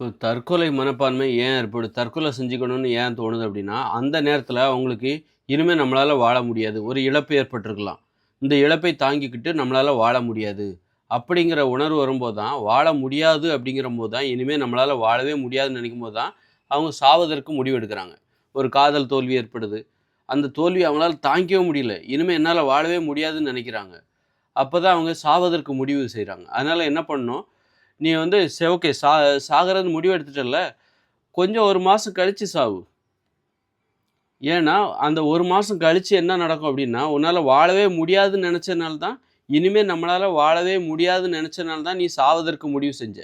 இப்போ தற்கொலை மனப்பான்மை ஏன் ஏற்படுது தற்கொலை செஞ்சுக்கணும்னு ஏன் தோணுது அப்படின்னா அந்த நேரத்தில் அவங்களுக்கு இனிமேல் நம்மளால் வாழ முடியாது. ஒரு இழப்பு ஏற்பட்டிருக்கலாம். இந்த இழப்பை தாங்கிக்கிட்டு நம்மளால் வாழ முடியாது. அப்படிங்கிற உணர்வு வரும்போது தான் வாழ முடியாது அப்படிங்கிற போது தான் இனிமேல் நம்மளால் வாழவே முடியாதுன்னு நினைக்கும் போது தான் அவங்க சாவதற்கு முடிவு எடுக்கிறாங்க ஒரு காதல் தோல்வி ஏற்படுது. அந்த தோல்வி அவங்களால தாங்கிக்கவே முடியல. இனிமேல் என்னால் வாழவே முடியாதுன்னு நினைக்கிறாங்க. அப்போ தான் அவங்க சாவதற்கு முடிவு செய்கிறாங்க அதனால் என்ன பண்ணணும்? நீ வந்து சரி ஓகே சா சாகிறது முடிவு எடுத்துட்டல கொஞ்சம் ஒரு மாதம் கழித்து சாவு. ஏன்னா அந்த ஒரு மாதம் கழித்து என்ன நடக்கும் அப்படின்னா உன்னால் வாழவே முடியாதுன்னு நினச்சனால தான் இனிமேல் நம்மளால் வாழவே முடியாதுன்னு நினச்சனால தான் நீ சாவதற்கு முடிவு செஞ்ச.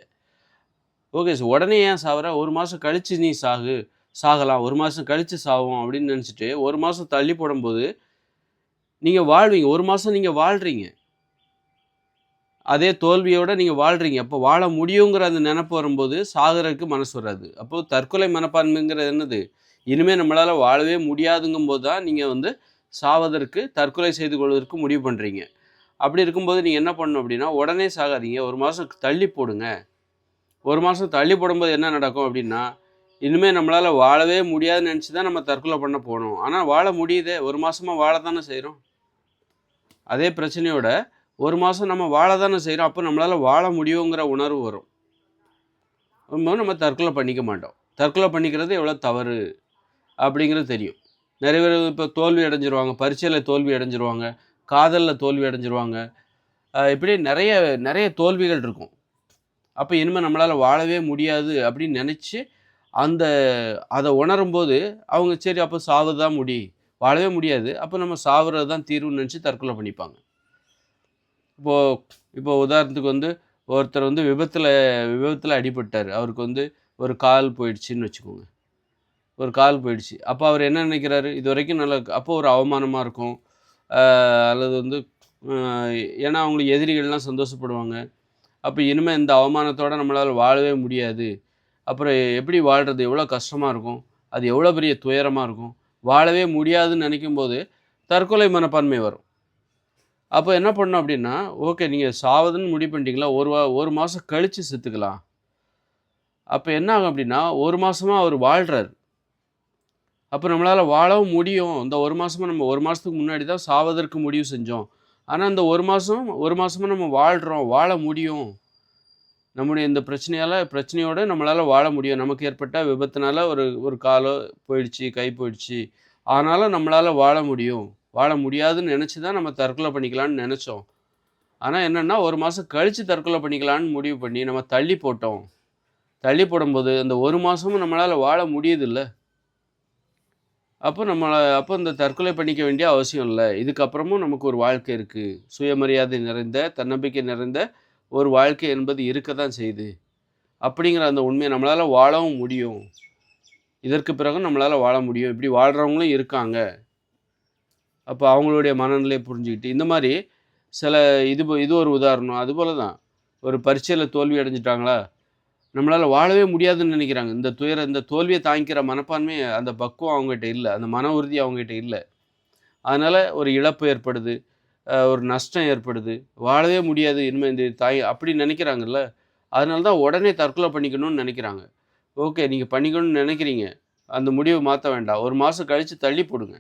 ஓகே சார் உடனே ஏன் சாவற? ஒரு மாதம் கழித்து நீ சாகு. சாகலாம். ஒரு மாதம் கழித்து சாவோம் அப்படின்னு நினச்சிட்டு ஒரு மாதம் தள்ளி போடும்போது நீங்கள் வாழ்வீங்க. ஒரு மாதம் நீங்கள் வாழ்கிறீங்க அதே தோல்வியோட நீங்கள் வாழ்கிறீங்க அப்போ வாழ முடியுங்கிற அந்த நினப்பு வரும்போது சாகிறதுக்கு மனசு வராது. அப்போது தற்கொலை மனப்பான்மைங்கிறது என்னது? இனிமேல் நம்மளால் வாழவே முடியாதுங்கும் போது தான் நீங்கள் வந்து சாவதற்கு தற்கொலை செய்து கொள்வதற்கு முடிவு பண்ணுறீங்க அப்படி இருக்கும்போது நீங்கள் என்ன பண்ணணும் அப்படின்னா உடனே சாகாதீங்க. ஒரு மாதம் தள்ளி போடுங்க. ஒரு மாதம் தள்ளி போடும்போது என்ன நடக்கும் அப்படின்னா இனிமேல் நம்மளால் வாழவே முடியாதுன்னு நினச்சி தான் நம்ம தற்கொலை பண்ண போகணும் ஆனால் வாழ முடியுதே. ஒரு மாதமாக வாழ தானே செய்கிறோம் அதே பிரச்சனையோட ஒரு மாதம் நம்ம வாழ தானே செய்கிறோம் அப்போ நம்மளால் வாழ முடியுங்கிற உணர்வு வரும். நம்ம தற்கொலை பண்ணிக்க மாட்டோம். தற்கொலை பண்ணிக்கிறது எவ்வளோ தவறு அப்படிங்கிறது தெரியும். நிறைய பேர் இப்போ தோல்வி அடைஞ்சிருவாங்க பரீட்சையில் தோல்வி அடைஞ்சிருவாங்க காதலில் தோல்வி அடைஞ்சிருவாங்க. இப்படி நிறைய நிறைய தோல்விகள் இருக்கும். அப்போ இனிமேல் நம்மளால் வாழவே முடியாது அப்படின்னு நினச்சி அந்த அதை உணரும்போது அவங்க சரி அப்போ சாவு தான் முடி. வாழவே முடியாது. அப்போ நம்ம சாவுறது தான் தீர்வுன்னு நினச்சி தற்கொலை பண்ணிப்பாங்க. இப்போது இப்போ உதாரணத்துக்கு வந்து ஒருத்தர் வந்து விபத்தில் விபத்தில் அடிபட்டார். அவருக்கு வந்து ஒரு கால் போயிடுச்சுன்னு வச்சுக்கோங்க. ஒரு கால் போயிடுச்சு. அப்போ அவர் என்ன நினைக்கிறாரு? இது வரைக்கும் நல்ல அப்போ ஒரு அவமானமாக இருக்கும். அல்லது வந்து ஏன்னா அவங்களுக்கு எதிரிகள்லாம் சந்தோஷப்படுவாங்க. அப்போ இனிமேல் இந்த அவமானத்தோடு நம்மளால் வாழவே முடியாது. அப்புறம் எப்படி வாழ்கிறது எவ்வளோ கஷ்டமாக இருக்கும். அது எவ்வளோ பெரிய துயரமாக இருக்கும். வாழவே முடியாதுன்னு நினைக்கும் போது தற்கொலை மனப்பான்மை வரும். அப்போ என்ன பண்ணோம் அப்படின்னா ஓகே நீங்கள் சாவதுன்னு முடிவு பண்ணிட்டீங்களா? ஒரு வா ஒரு மாதம் கழித்து செத்துக்கலாம். அப்போ என்ன ஆகும் அப்படின்னா ஒரு மாதமாக அவர் வாழ்கிறார் அப்போ நம்மளால் வாழவும் முடியும். இந்த ஒரு மாதமாக நம்ம ஒரு மாதத்துக்கு முன்னாடி தான் சாவதற்கு முடிவு செஞ்சோம். ஆனால் இந்த ஒரு மாதம் ஒரு மாதமாக நம்ம வாழ்கிறோம் வாழ முடியும். நம்முடைய இந்த பிரச்சனையால் பிரச்சனையோடு நம்மளால் வாழ முடியும். நமக்கு ஏற்பட்ட விபத்தினால ஒரு ஒரு காலோ போயிடுச்சு கை போயிடுச்சு. ஆனாலும் நம்மளால் வாழ முடியும். வாழ முடியாதுன்னு நினச்சி தான் நம்ம தற்கொலை பண்ணிக்கலாம்னு நினச்சோம். ஆனால் என்னென்னா ஒரு மாதம் கழித்து தற்கொலை பண்ணிக்கலான்னு முடிவு பண்ணி நம்ம தள்ளி போட்டோம். தள்ளி போடும்போது அந்த ஒரு மாதமும் நம்மளால் வாழ முடியுதில்ல. அப்போ நம்மளை அப்போ இந்த தற்கொலை பண்ணிக்க வேண்டிய அவசியம் இல்லை. இதுக்கப்புறமும் நமக்கு ஒரு வாழ்க்கை இருக்குது சுயமரியாதை நிறைந்த தன்னம்பிக்கை நிறைந்த ஒரு வாழ்க்கை என்பது இருக்க தான் செய்யுது. அப்படிங்கிற அந்த உண்மையை நம்மளால் வாழவும் முடியும். இதற்கு பிறகு நம்மளால் வாழ முடியும். இப்படி வாழ்கிறவங்களும் இருக்காங்க. அப்போ அவங்களுடைய மனநிலையை புரிஞ்சுக்கிட்டு இந்த மாதிரி சில இது இது ஒரு உதாரணம். அதுபோல தான் ஒரு பரீட்சையில் தோல்வி அடைஞ்சிட்டாங்களா? நம்மளால் வாழவே முடியாதுன்னு நினைக்கிறாங்க. இந்த துயர இந்த தோல்வியை தாங்கிக்கிற மனப்பான்மை அந்த பக்குவம் அவங்ககிட்ட இல்லை. அந்த மன உறுதி அவங்ககிட்ட இல்லை. அதனால் ஒரு இழப்பு ஏற்படுது. ஒரு நஷ்டம் ஏற்படுது. வாழவே முடியாது இனிமேல் இந்த தாய் அப்படி நினைக்கிறாங்கல்ல. அதனால தான் உடனே தற்கொலை பண்ணிக்கணும்னு நினைக்கிறாங்க. ஓகே நீங்கள் பண்ணிக்கணும்னு நினைக்கிறீங்க. அந்த முடிவை மாற்ற வேண்டாம். ஒரு மாதம் கழித்து தள்ளி போடுங்க.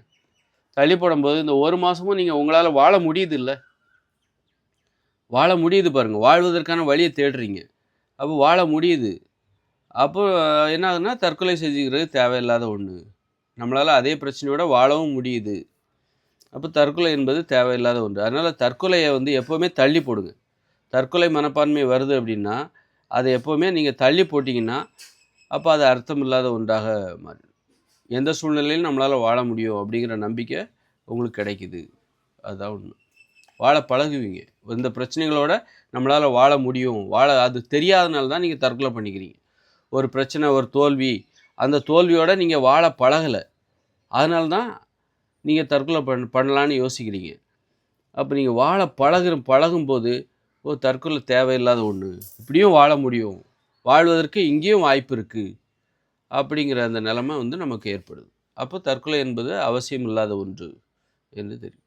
தள்ளி போடும்போது இந்த ஒரு மாதமும் நீங்கள் உங்களால் வாழ முடியுது இல்லை வாழ முடியுது பாருங்கள் வாழ்வதற்கான வழியை தேடுறீங்க. அப்போ வாழ முடியுது. அப்போ என்ன ஆகுதுன்னா தற்கொலை செஞ்சுக்கிறது தேவையில்லாத ஒன்று நம்மளால் அதே பிரச்சனையோட வாழவும் முடியுது. அப்போ தற்கொலை என்பது தேவையில்லாத ஒன்று. அதனால் தற்கொலையை வந்து எப்போவுமே தள்ளி போடுங்க. தற்கொலை மனப்பான்மை வருது அப்படின்னா அதை எப்போவுமே நீங்கள் தள்ளி போட்டிங்கன்னா அப்போ அது அர்த்தம் இல்லாத ஒன்றாக மாறிடும் எந்த சூழ்நிலையிலும் நம்மளால் வாழ முடியும் அப்படிங்கிற நம்பிக்கை உங்களுக்கு கிடைக்குது. அதுதான் ஒன்று வாழ பழகுவீங்க. இந்த பிரச்சனைகளோட நம்மளால் வாழ முடியும். வாழ அது தெரியாதனால தான் நீங்கள் தற்கொலை பண்ணிக்கிறீங்க. ஒரு பிரச்சனை ஒரு தோல்வி அந்த தோல்வியோட நீங்கள் வாழ பழகலை. அதனால தான் நீங்கள் தற்கொலை பண் பண்ணலான்னு யோசிக்கிறீங்க. அப்போ நீங்கள் வாழ பழகுற பழகும்போது ஓ தற்கொலை தேவையில்லாத ஒன்று இப்படியும் வாழ முடியும். வாழ்வதற்கு இங்கேயும் வாய்ப்பு இருக்குது அப்படிங்கிற அந்த நிலைமை வந்து நமக்கு ஏற்படுது. அப்போ தற்கொலை என்பது அவசியம் இல்லாத ஒன்று என்று தெரியும்